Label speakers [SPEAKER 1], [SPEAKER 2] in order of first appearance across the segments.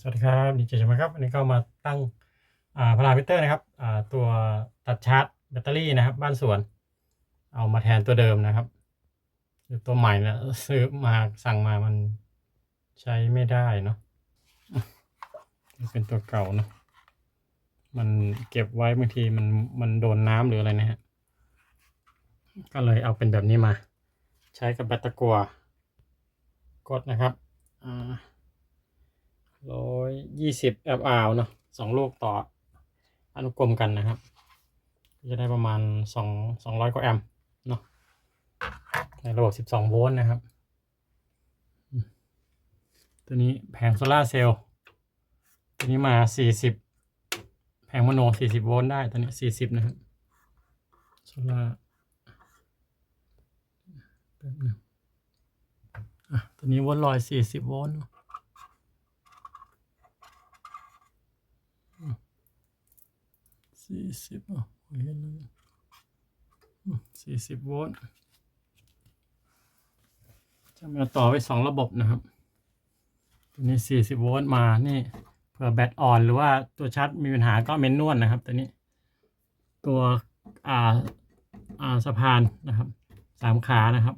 [SPEAKER 1] สวัสดีครับดีเจชมาครับวันนี้ก็มาตั้งอ่าพารามิเตอร์นะครับตัวตัดชาร์จแบตเตอรี่นะครับ บ้านสวน เอามาแทนตัวเดิมนะครับคือตัวใหม่เนี่ยซื้อมาสั่งมามันใช้ไม่ได้เนาะเป็นตัวเก่าเนาะมันเก็บไว้บางทีมันมันโดนน้ำหรืออะไรนะฮะก็เลยเอาเป็นแบบนี้มา ใช้กับแบตตะกัวกดนะครับอ่า ร้อยยี่สิบแอปอาวเนาะสองลูกต่ออนุกรมกันนะครับ จะได้ประมาณสองสองร้อยกว่าแอมป์เนาะในระบบสิบสองโวลต์นะครับ ตัวนี้แผงโซลาเซลล์ตัวนี้มาสี่สิบแผงโมโนสี่สิบโวลต์ได้ตัวนี้สี่สิบนะครับโซลาแป๊บนึงอะตัวนี้โวลต์ลอยสี่สิบโวลต์เนอะ สี่สิบอะเห็นแล้วสี่สิบโวลต์จะมาต่อไว้สองระบบนะครับ ตัวนี้สี่สิบโวลต์มา นี่เผื่อแบตอ่อนหรือว่าตัวชาร์จมีปัญหาก็เมนนวลนะครับ ตัวนี้ ตัวอ่าอ่าสะพานนะครับสามขานะครับ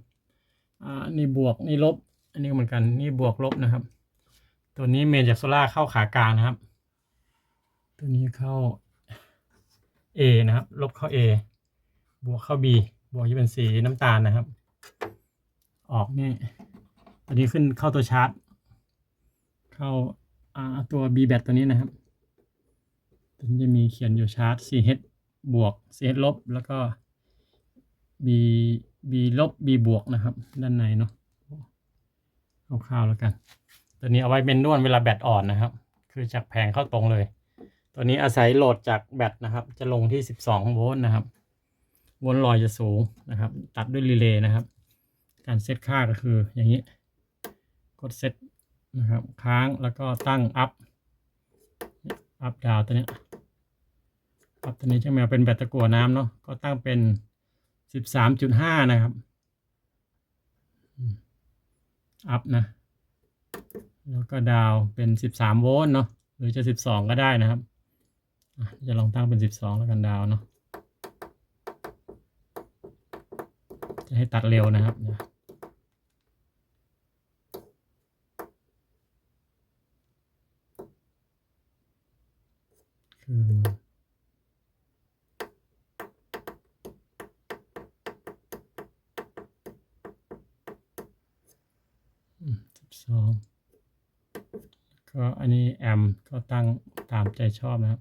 [SPEAKER 1] อ่านี่บวกนี่ลบ อันนี้เหมือนกันนี่บวกลบนะครับ ตัวนี้เมนจากโซล่าเข้าขากลางนะครับ ตัวนี้เข้า A นะครับ ลบเข้า A บวกเข้า B บวกจะเป็นสีน้ำตาลนะครับ ออกนี่ตัวนี้ขึ้นเข้าตัวชาร์จ เข้าอ่าตัว B แบตตัวนี้นะครับตัวนี้จะมีเขียนอยู่ชาร์จ 4H บวก 4H ลบแล้วก็ B B ลบ B บวกนะครับ ด้านในเนาะคร่าวๆแล้วกัน ตัวนี้เอาไว้เป็นนวดเวลาแบตอ่อนนะครับ คือจากแผงเข้าตรงเลย ตัวนี้อาศัยโหลดจากแบตนะครับ จะลงที่ 12 โวลต์นะครับโวลต์ลอยจะสูงนะครับ ตัดด้วยรีเลย์นะครับ การเซตค่าก็คืออย่างนี้ กดเซตนะครับ ค้างแล้วก็ตั้งอัพ อัพดาวตัวนี้อัพตัวนี้จะมาเป็นแบตตะกั่วน้ำเนาะ ก็ตั้งเป็น 13.5 นะครับ อัพนะ แล้วก็ดาวเป็น 13 โวลต์เนาะหรือจะ 12 ก็ได้นะครับ จะลองตั้งเป็นสิบสองแล้วกันดาวเนาะ จะให้ตัดเร็วนะครับคือสิบสองก็อันนี้แอมก็ตั้งตามใจชอบนะครับ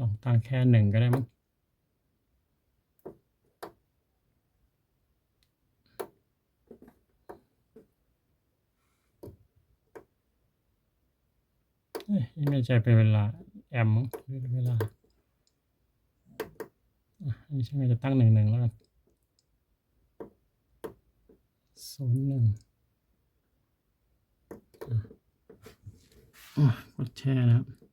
[SPEAKER 1] ลองตั้งแค่หนึ่งก็ได้มั้งเอ้ยนี่ไม่ใช่เป็นเวลา แอมมั้งหรือเวลาอันนี้ใช่ไหมจะตั้งหนึ่งหนึ่งแล้วกันศูนย์หนึ่งอะกดแช่นะครับ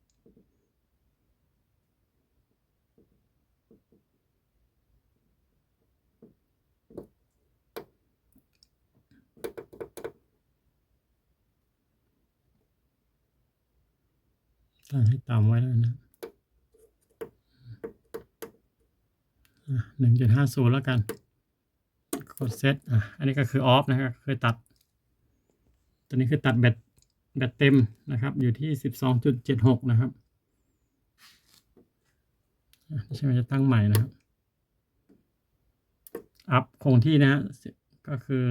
[SPEAKER 1] ตั้งให้ต่ำไว้แล้วนะหนึ่งจุดห้าศูนย์แล้วกัน กดเซตอะ อันนี้ก็คือออฟนะครับคือตัด ตัวนี้คือตัดแบตแบตเต็มนะครับ อยู่ที่สิบสองจุดเจ็ดหกนะครับอ่ใช่ไหมจะตั้งใหม่นะครับ อัพคงที่นะฮะก็คือ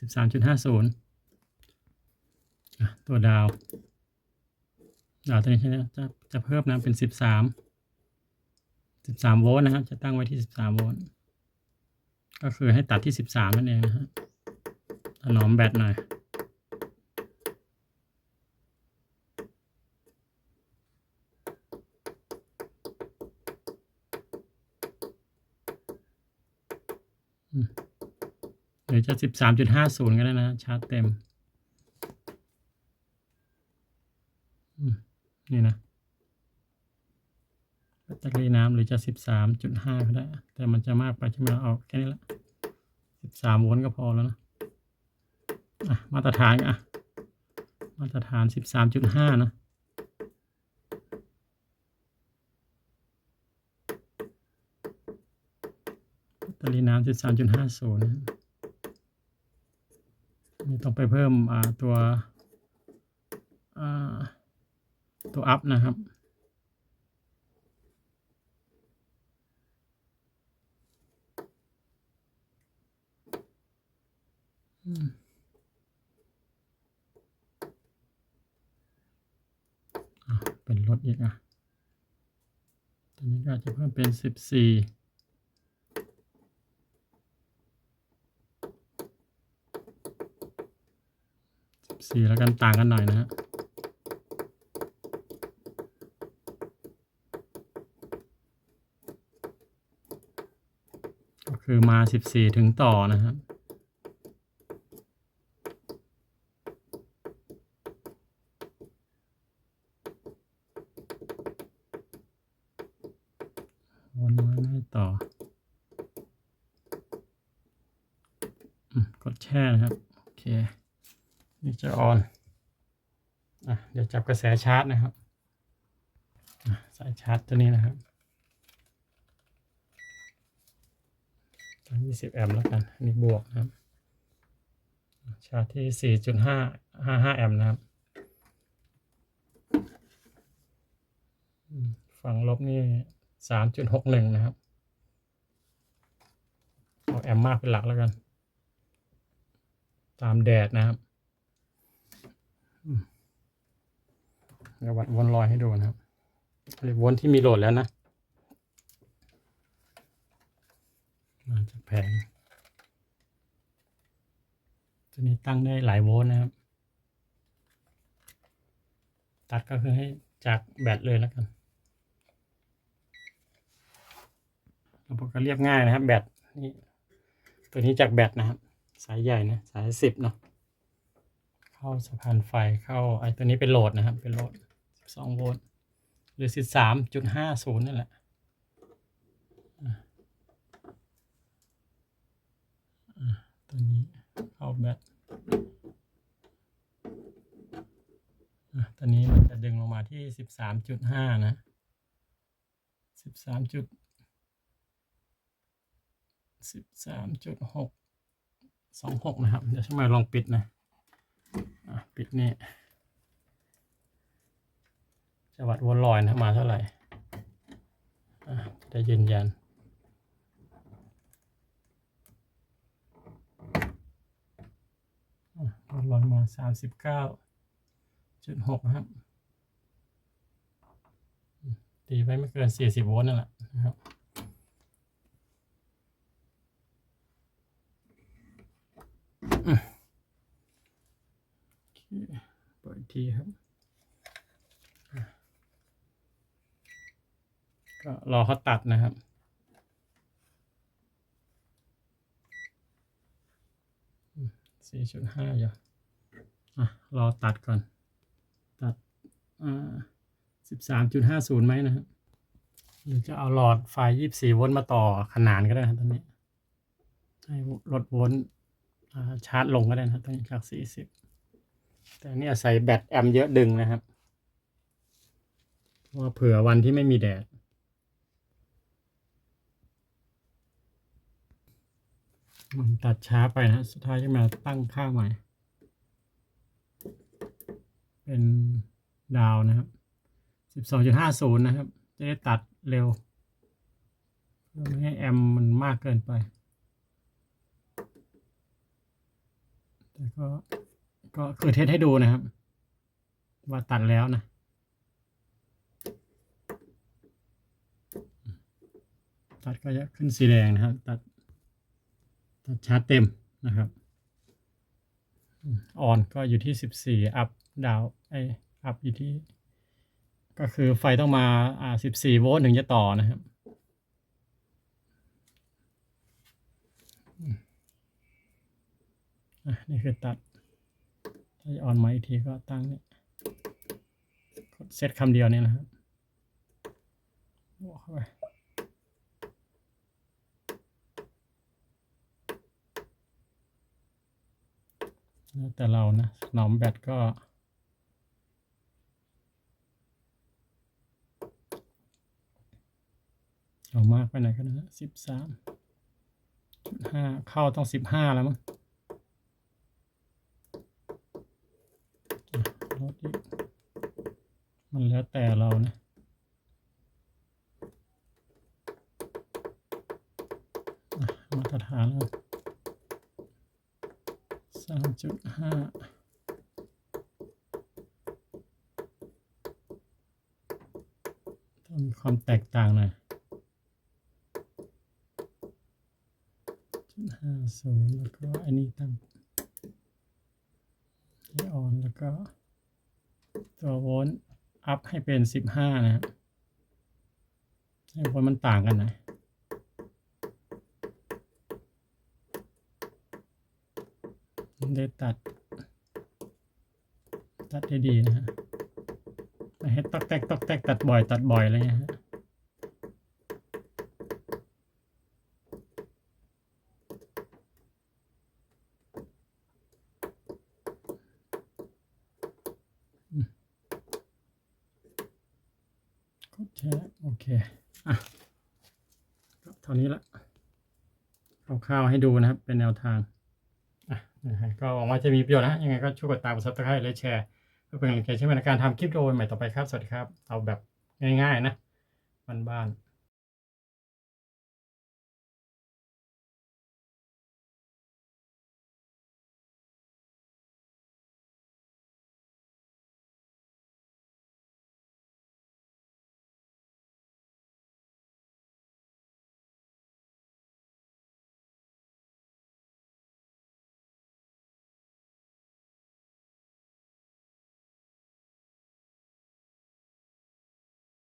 [SPEAKER 1] สิบสามจุดห้าศูนย์ตัวดาว ดาตัวนี้ใช่ไหมจะจะเพิ่มนะเป็นสิบสามสิบสามโวลต์นะครับ จะตั้งไว้ที่สิบสามโวลต์ก็คือให้ตัดที่สิบสามนั่นเองนะฮะถนอมแบตหน่อยหรือจะสิบสามจุดห้าศูนย์ก็ได้นะ ชาร์จเต็ม อืม นี่นะแบตเตอรี่น้ำหรือจะสิบสามจุดห้าก็ได้ แต่มันจะมากไปใช่ไหมเราเอาแค่นี้ละสิบสามโวลต์ก็พอแล้วนะอะมาตรฐานอะ มาตรฐานสิบสามจุดห้านะแบตเตอรี่น้ำสิบสามจุดห้าศูนย์นี่ต้องไปเพิ่มอ่าตัวอ่า ตัวอัพนะครับอืมอะเป็นรถอีกอะตัวนี้ก็อาจจะเพิ่มเป็นสิบสี่สิบสี่แล้วกันต่างกันหน่อยนะฮะ ก็คือมาสิบสี่ถึงต่อนะครับ วนไว้ไม่ให้ต่อกดแช่นะครับ โอเค นี่จะออนอะเดี๋ยวจับกระแสชาร์จนะครับ สายชาร์จตัวนี้นะครับตั้ง 20 แอมป์แล้วกันอันนี้บวกนะครับ ชาร์จที่ 4.5 55 แอมป์นะครับ ฝั่งลบนี่ 3.61 นะครับ เอาแอมป์มากเป็นหลักแล้วกัน ตามแดดนะครับเดี๋ยววัดวนลอยให้ดูนะครับวนที่มีโหลดแล้วนะ มาจากแผงตัวนี้ตั้งได้หลายโวลต์นะครับ ตัดก็คือให้จากแบตเลยแล้วกันระบบก็เรียบง่ายนะครับ แบตนี่ตัวนี้จากแบตนะครับ สายใหญ่นะสายสิบเนาะเข้าสะพานไฟเข้าไอ้ตัวนี้เป็นโหลดนะครับ เป็นโหลด12โวลต์หรือ13.50นั่นแหละอะอะตัวนี้เข้าแบตอะตัวนี้ มันจะดึงลงมาที่13.5นะ13จุด13.6 26นะครับ เดี๋ยวช่วยมาลองปิดนะปิดนี่จะวัดวนลอยนะมาเท่าไหร่จะยืนยันวนลอยมาสามสิบเก้าจุดหกครับ ตีไปไม่เกินสี่สิบโวลต์นั่นแหละนะครับอืมโอเคเปิดอีกทีครับ ก็รอเขาตัดนะครับสี่จุดห้าอยู่อะ รอตัดก่อน ตัด อ่า สิบสามจุดห้าศูนย์ไหมนะครับหรือจะเอาหลอดไฟยี่สิบสี่โวลต์มาต่อขนานก็ได้นะครับตอนนี้ ให้ลดโวลต์ชาร์จลงก็ได้นะตอนนี้จากสี่สิบแต่นี่อาศัยแบตแอมเยอะดึงนะครับเพราะว่าเผื่อวันที่ไม่มีแดด มันตัดช้าไปนะสุดท้ายจะมาตั้งค่าใหม่ เป็นดาวนะครับ สิบสองจุดห้าศูนย์นะครับ จะได้ตัดเร็วเพื่อไม่ให้แอมมันมากเกินไป แต่ก็ก็คือเทสให้ดูนะครับ ว่าตัดแล้วนะตัดก็จะขึ้นสีแดงนะครับ ตัดตัดชาร์จเต็มนะครับออนก็อยู่ที่สิบสี่อัพดาวไออัพอยู่ที่ ก็คือไฟต้องมาอ่าสิบสี่โวลต์ถึงจะต่อนะครับอะนี่คือตัด ถ้าจะออนมาอีกทีก็ตั้งเนี่ยกดเซตคำเดียวเนี่ยนะครับบวกเข้าไปแล้วแต่เรานะหนอมแบตก็ เอามากไปไหนกันนะสิบสามจุดห้าเข้าต้องสิบห้าแล้วมั้งลดอีกมันแล้วแต่เรานะอะมาตรฐานแล้วสามจุดห้าต้องมีความแตกต่างหน่อย จุดห้า ศูนย์แล้วก็อันนี้ตั้งให้ออนแล้วก็ ตัวโวลต์อัพให้เป็นสิบห้านะให้โวลต์มันต่างกันน่อยได้ตัด ตัดได้ดีนะฮะไม่ให้ตอกแตกตอกแตกตัดบ่อย ตัดบ่อยอะไรเงี้ยฮะ กดแชร์โอเค อะก็เท่านี้ละคร่าวๆให้ดูนะครับ เป็นแนวทางอะนะฮะก็หวังว่าจะมีประโยชน์นะ ยังไงก็ช่วยกดตามกดซับสไครต์และแชร์เพื่อเป็นกำลังใจใช้ในการทำคลิปวิดีโอใหม่ต่อไปครับ สวัสดีครับ เอาแบบง่ายๆนะบ้านๆ